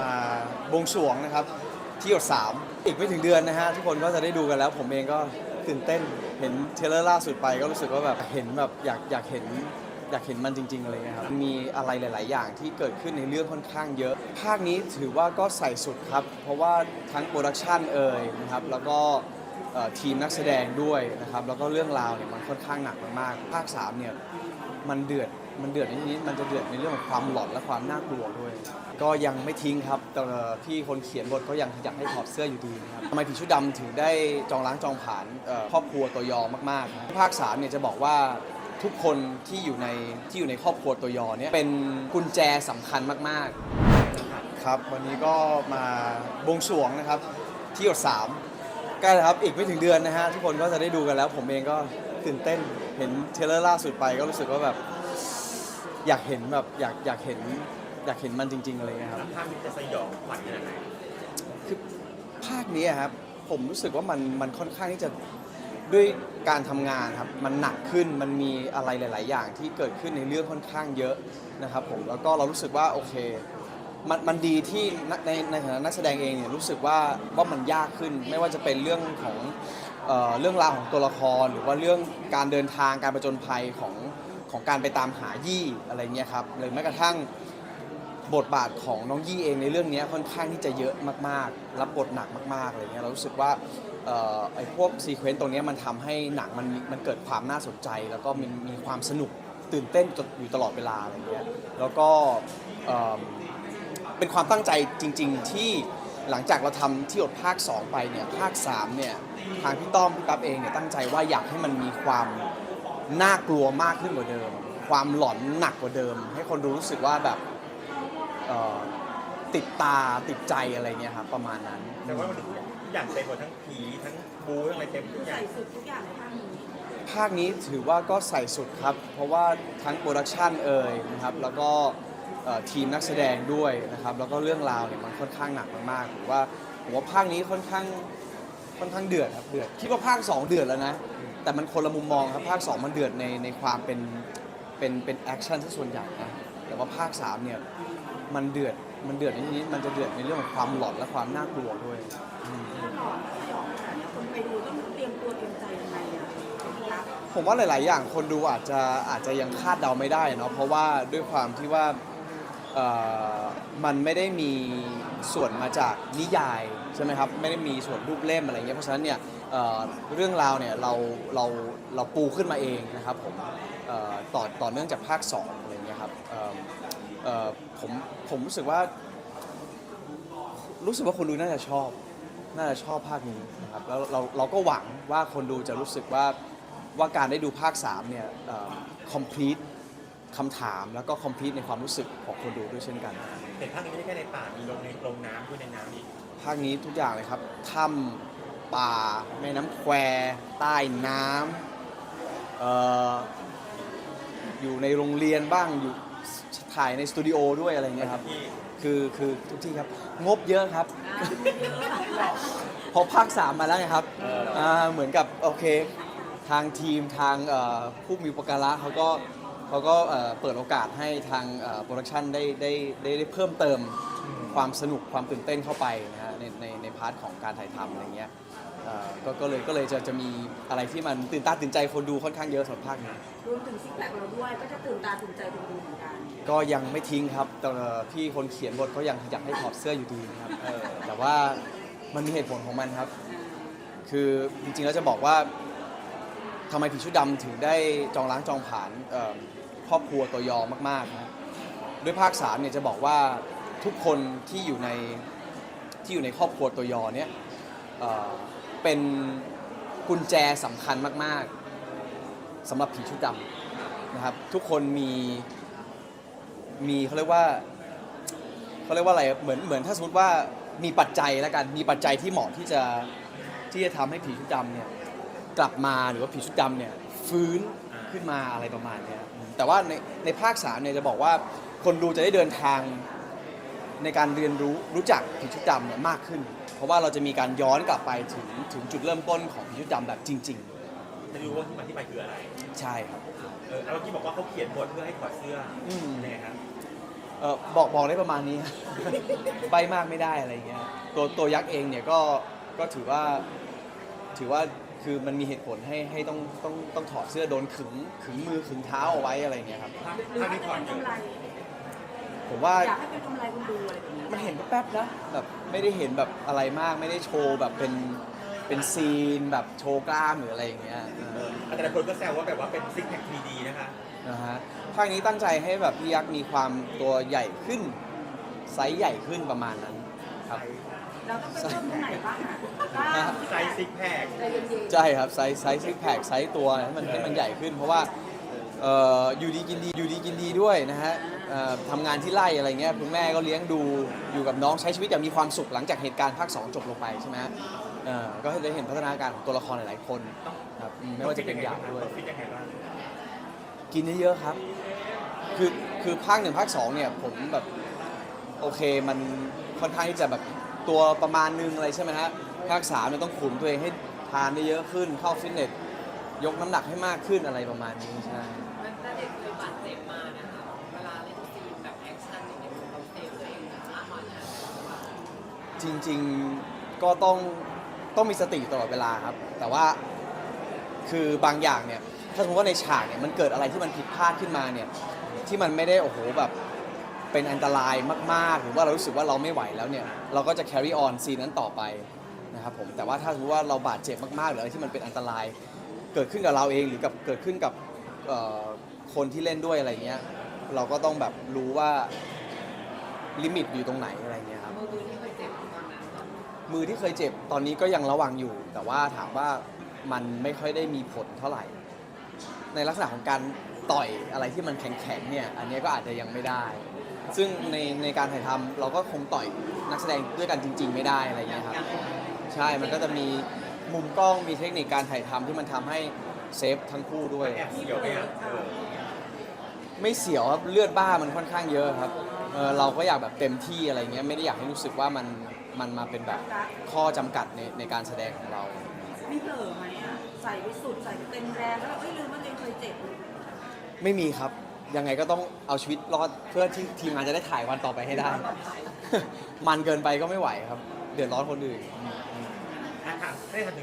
มาบวงสรวงนะครับ ที่หยดสามอีกไม่ถึงเดือนนะฮะ ทุกคนก็จะได้ดูกันแล้ว ผมเองก็ตื่นเต้นเห็นเทเลอร์ล่าสุดไปก็รู้สึกว่าแบบเห็นแบบอยากอยากเห็นอยากเห็นมันจริงๆอะไรเงี้ยครับ มีอะไรหลาย ๆ อย่างที่เกิดขึ้นในเรื่องค่อนข้างเยอะ ภาคนี้ถือว่าก็ใส่สุดครับ เพราะว่าทั้งโปรดักชันเอ่ยนะครับ แล้วก็เอ่อทีมนักแสดงด้วยนะครับ แล้วก็เรื่องราวเนี่ยมันค่อนข้างหนักมากๆ ภาคสามเนี่ยมันเดือด มันเดือดในที่นี้มันจะเดือดในเรื่องของความหลอนและความน่ากลัวด้วย ก็ยังไม่ทิ้งครับแต่พี่คนเขียนบทก็ยังอยากให้ถอดเสื้ออยู่ดีนะครับทำไมผีชุดดำถึงได้จองล้างจองผ่านเอ่อครอบครัวตัวยอมากๆนะภาคสามเนี่ยจะบอกว่าทุกคนที่อยู่ในที่อยู่ในครอบครัวตัวยอเนี่ยเป็นกุญแจสำคัญมากๆครับ วันนี้ก็มาบวงสรวงนะครับ ที่หยดสามใกล้แล้วครับอีกไม่ถึงเดือนนะฮะทุกคนก็จะได้ดูกันแล้ว ผมเองก็ตื่นเต้นเห็นเทรลเลอร์ล่าสุดไปก็รู้สึกว่าแบบ อยากเห็นแบบอยากอยากเห็นอยากเห็นมันจริง ๆ อะไรเงี้ยครับ ภาพนี้จะสยองขวัญขนาดไหนคือภาคนี้อะครับผมรู้สึกว่ามันมันค่อนข้างที่จะด้วยการทำงานครับ มันหนักขึ้นมันมีอะไรหลาย ๆ อย่างที่เกิดขึ้นในเรื่องค่อนข้างเยอะนะครับผมแล้วก็เรารู้สึกว่าโอเค มันมันดีที่นักในในฐานะนักแสดงเองเนี่ยรู้สึกว่าว่ามันยากขึ้น ไม่ว่าจะเป็นเรื่องของเอ่อเรื่องราวของตัวละคร หรือว่าเรื่องการเดินทางการประจนภัยของ ของการไปตามหายี่อะไรเงี้ยครับหรือแม้กระทั่งบทบาทของน้องยี่เองในเรื่องนี้ค่อนข้างที่จะเยอะมากๆ รับบทหนักมากๆอะไรเงี้ยเรารู้สึกว่าไอ้พวกซีเควนต์ตรงนี้มันทำให้หนังมันมันเกิดความน่าสนใจ แล้วก็มันมีความสนุกตื่นเต้นอยู่ตลอดเวลาอะไรเงี้ยแล้วก็เป็นความตั้งใจจริง ๆ ที่หลังจากเราทำที่อดภาค 2 ไปเนี่ยภาค3เนี่ยทางพี่ต้อมพี่ปั๊บเองเนี่ยตั้งใจว่าอยากให้มันมีความ น่ากลัวมากขึ้นกว่าเดิม ความหลอนหนักกว่าเดิม ให้คนดูรู้สึกว่าแบบเอ่อติดตาติดใจอะไรเงี้ยครับประมาณนั้น แต่ว่ามันทุกอย่างเต็มหมดทั้งผีทั้งบูทั้งอะไรเต็มทุกอย่าใส่งสุดทุกอย่างในภาคนี้ภาคนี้ถือว่าก็ใส่สุดครับ เพราะว่าทั้งโปรดักชันเอ่ยนะครับ แล้วก็เอ่อทีมนักแสดงด้วยนะครับ แล้วก็เรื่องราวเนี่ยมันค่อนข้างหนักมากๆผมว่าผมว่าภาคนี้ค่อนข้างค่อนข้างเดือดครับเดือดคิดว่าภาค2เดือดแล้วนะ แต่มันคนละมุมมองครับภาค 2 มันเดือดในในความเป็นเป็นเป็นแอคชั่นซะส่วนใหญ่นะแต่ว่าภาค 3 เนี่ยมันเดือดมันเดือดในที่นี้มันจะเดือดในเรื่องของความหลอนและความน่ากลัวด้วยถ้าหลอนสยองขนาดเนี้ยคนไปดูต้องเตรียมตัวเตรียมใจยังไงอะครับผมว่าหลาย ๆ อย่างคนดูอาจจะอาจจะยังคาดเดาไม่ได้เนาะเพราะว่าด้วยความที่ว่าเอ่อมันไม่ได้มีส่วนมาจากนิยายใช่ไหมครับไม่ได้มีส่วนรูปเล่มอะไรเงี้ยเพราะฉะนั้นเนี่ย เอ่อเรื่องราวเนี่ยเราเราเราปูขึ้นมาเองนะครับผมเอ่อต่อต่อเนื่องจากภาค2อะไรเงี้ยครับเอ่อเอ่อผมผมรู้สึกว่า รู้สึกว่าคนดูน่าจะชอบ น่าจะชอบภาคนี้นะครับแล้วเราเราก็หวังว่าคนดูจะรู้สึกว่าว่าการได้ดูภาค3เนี่ยเอ่อ complete คำถามแล้วก็ complete ในความรู้สึกของคนดูด้วยเช่นกัน เห็นภาคนี้ไม่ได้แค่ในป่ามีลงในลงน้ำด้วยในน้ำอีกภาคนี้ทุกอย่างเลยครับถ้ำ ป่า แม่น้ำแควใต้น้ำเอ่ออยู่ในโรงเรียนบ้างอยู่ถ่ายในสตูดิโอด้วยอะไรเงี้ยครับที่คือคือทุกที่ครับ งบเยอะครับ พอภาค3มาแล้วไงครับอ่าเหมือนกับโอเค ทางทีมทางเอ่อผู้มีอุปการะเขาก็เขาก็เอ่อเปิดโอกาสให้ทางโปรดักชันได้ได้ได้ได้เพิ่มเติม ความสนุกความตื่นเต้นเข้าไปนะฮะในในในพาร์ทของการถ่ายทำอะไรเงี้ยเอ่อก็ก็เลยก็เลยจะจะมีอะไรที่มันตื่นตาตื่นใจคนดูค่อนข้างเยอะสำหรับภาคนี้ รวมถึงซิกแพคเราด้วยก็จะตื่นตาตื่นใจคนดูเหมือนกันก็ยังไม่ทิ้งครับแต่พี่คนเขียนบทก็ยังอยากให้ถอดเสื้ออยู่ดีนะครับเออแต่ว่ามันมีเหตุผลของมันครับ คือจริงๆแล้วจะบอกว่าทำไมผีชุดดำถึงได้จองล้างจองผ่านเอ่อครอบครัวตัวยอมากๆนะด้วยภาคสามเนี่ยจะบอกว่า ทุกคนที่อยู่ในที่อยู่ในครอบครัวตัวยอเนี่ยเอ่อเป็นกุญแจสำคัญมาก ๆสำหรับผีชุดดำนะครับ ทุกคนมีมีเขาเรียกว่าเขาเรียกว่าอะไรเหมือนเหมือนถ้าสมมติว่ามีปัจจัยแล้วกันมีปัจจัยที่เหมาะที่จะที่จะทำให้ผีชุดดำเนี่ยกลับมาหรือว่าผีชุดดำเนี่ยฟื้นขึ้นมาอะไรประมาณเนี้ยแต่ว่าในในภาคสามเนี่ยจะบอกว่าคนดูจะได้เดินทาง ในการเรียนรู้รู้จักผีชุดดำเนี่ยมากขึ้น เพราะว่าเราจะมีการย้อนกลับไปถึงถึงจุดเริ่มต้นของผีชุดดำแบบจริง จะรู้ว่าที่มาที่ไปคืออะไร ๆ ใช่ครับ เออแล้วเมื่อกี้บอกว่าเขาเขียนบทเพื่อให้ถอดเสื้ออม ยังไงครับเออบอกบอกได้ประมาณนี้ ใบมากไม่ได้อะไรอย่างเงี้ยตัวตัวยักษ์เองเนี่ยก็ก็ถือว่าถือว่าคือมันมีเหตุผลให้ให้ต้องต้องต้องถอดเสื้อโดนขึงขึงมือขึงเท้าเอาไว้อะไรอย่างเงี้ยครับหรือถ้าว่ามีจะถอเป็ดนเยอะกำไร ผมว่า อยากให้เป็นกำไรคนดูอะไรแบบนี้มันเห็นแป๊บๆนะแบบไม่ได้เห็นแบบอะไรมากไม่ได้โชว์แบบเป็นเป็นซีนแบบโชว์กล้ามหรืออะไรอย่างเงี้ยเออแต่หลายคนก็แซวว่าแบบว่าเป็นซิกแพคทีดีนะคะ นะฮะภาคนี้ตั้งใจให้แบบพี่ยักษ์มีความตัวใหญ่ขึ้นไซส์ใหญ่ขึ้นประมาณนั้นครับ เราต้องไปเพิ่มตรงไหนบ้างอะกล้ามไซส์ซิกแพคใจเย็นๆ ใช่ครับไซส์ไซส์ซิกแพคไซส์ตัวให้มันให้มันใหญ่ขึ้น เพราะว่าเอ่ออยู่ดีกินดีอยู่ดีกินดีด้วยนะฮะ เอ่อทำงานที่ไร่อะไรเงี้ยคุณแม่ก็เลี้ยงดูอยู่กับน้องใช้ชีวิตอย่างมีความสุขหลังจากเหตุการณ์ภาค2จบลงไปใช่ไหมฮะเอ่อก็ได้เห็นพัฒนาการของตัวละครหลายๆคนครับอืมไม่ว่าจะเป็นหยาดด้วย ฟิตยังไงบ้างกินเยอะๆครับ คือ คือภาคหนึ่งภาคสองเนี่ย ผมแบบ โอเค มันค่อนข้างที่จะแบบตัวประมาณนึงอะไรใช่ไหมฮะ ภาคสามเนี่ยต้องขุนตัวเองให้ทานได้เยอะขึ้น เข้าฟิตเนส ยกน้ำหนักให้มากขึ้นอะไรประมาณนี้ใช่ จริง ๆ ก็ต้องต้องมีสติตลอดเวลาครับ แต่ว่าคือบางอย่างเนี่ย ถ้าสมมติว่าในฉากเนี่ยมันเกิดอะไรที่มันผิดพลาดขึ้นมาเนี่ย ที่มันไม่ได้โอ้โหแบบเป็นอันตรายมากๆ หรือว่าเรารู้สึกว่าเราไม่ไหวแล้วเนี่ย เราก็จะ carry on ซีนนั้นต่อไปนะครับผม แต่ว่าถ้าสมมติว่าเราบาดเจ็บมากๆ หรืออะไรที่มันเป็นอันตราย เกิดขึ้นกับเราเองหรือกับเกิดขึ้นกับเอ่อคนที่เล่นด้วยอะไรเงี้ย เราก็ต้องแบบรู้ว่าลิมิตอยู่ตรงไหนอะไรเงี้ยครับ มือที่เค มือที่เคยเจ็บตอนนี้ก็ยังระวังอยู่ แต่ว่าถามว่ามันไม่ค่อยได้มีผลเท่าไหร่ ในลักษณะของการต่อยอะไรที่มันแข็งๆเนี่ยอันนี้ก็อาจจะยังไม่ได้ ซึ่งในในการถ่ายทำเราก็คงต่อยนักแสดงด้วยกันจริง ๆ ไม่ได้อะไรเงี้ยครับใช่มันก็จะมีมุมกล้องมีเทคนิคการถ่ายทำที่มันทำให้เซฟทั้งคู่ด้วยเสียวไมอะเออไม่เสียวครับเลือดบ้ามันค่อนข้างเยอะครับเออเราก็อยากแบบเต็มที่อะไรเงี้ยไม่ได้อยากให้รู้สึกว่ามัน มันมาเป็นแบบข้อจำกัดในในการแสดงของเรา มีเผลอไหมอะ ใส่ไปสุดใส่ไปเต็มแรงแล้วเอ้ยลืมว่าตัวเองเคยเจ็บไม่มีครับ ยังไงก็ต้องเอาชีวิตรอดเพื่อที่ทีมงานจะได้ถ่ายวันต่อไปให้ได้ มันเกินไปก็ไม่ไหวครับ เดือดร้อนคนอื่น อะค่ะได้ทำ